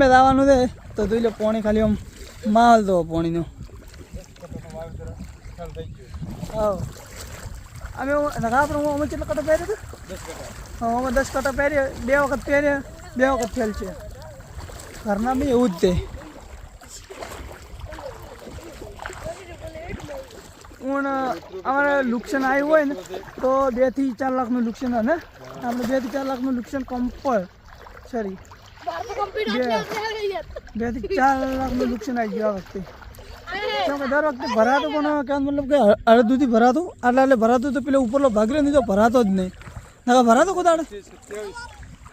મેં દાવાનું દે. તો જોઈ લો, પાણી ખાલી આમ માલ દો પોણીનો. અમે નગાપર હું અમે કેટલા કટા પહેર્યો હતો અમે દસ કટા પહેરીએ બે વખત પહેરીએ બે વખત ફેલ છે. ઘરના બી એવું જ તે પણ અમારે નુકસાન આવ્યું હોય ને, તો બેથી ચાર લાખનું નુકસાન હોય ને? આપણે બેથી ચાર લાખનું નુકસાન કમ્પલ સરી બે. થી ચાર લાખનું નુકસાન આવી ગયું આ વખતે. કેમ કે દર વખતે ભરાતો પણ કેમ મતલબ કે અડધુંથી ભરાતું? આટલા એટલે ભરાતું તો પેલો ઉપરનો ભાગ રહ્યો નહીં તો ભરાતો જ નહીં. ના ભરાતો કોદાડ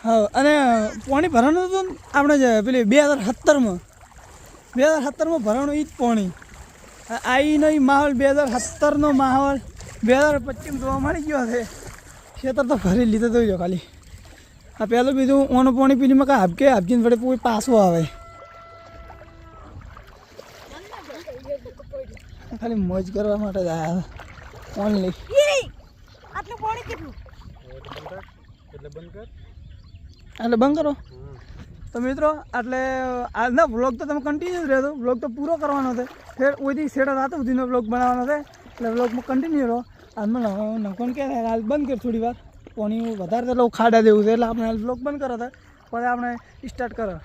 હા અને પાણી ભરાવાનું હતું આપણે જે પેલી બે હજાર સત્તરમાં. બે હજાર સત્તરમાં ભરાણું એ જ પાણી. આઈનો ઈ માહોલ બે હજાર સત્તરનો માહોલ. બે હજાર પચીસ જોવા મળી ગયો છે. ખેતર તો ભરી લીધો તો જો ખાલી. આ પહેલું બીજું ઓનું પાણી પીલીમાં કાંઈ હાબકે હાબકીને વડે કોઈ પાછો આવે. ખાલી મોજ કરવા માટે જ આવ્યા ઓનલી આટલું પાણી કેટલું? એટલે બંધ કરો. તો મિત્રો એટલે આજના બ્લોગ તો તમે કન્ટિન્યુ રહેતો બ્લોગ તો પૂરો કરવાનો છે. ફેર ઓઈથી સેડા રાત સુધીનો વ્લોગ બનાવવાનો છે. એટલે બ્લોગમાં કન્ટિન્યુ રહો. આજમાં નકોન કે હાલ બંધ કર થોડી વાર પાણી વધારે લોકો ખાડા દેવું છે. એટલે આપણે બ્લોક બંધ કરો હતા પછી આપણે સ્ટાર્ટ કરો.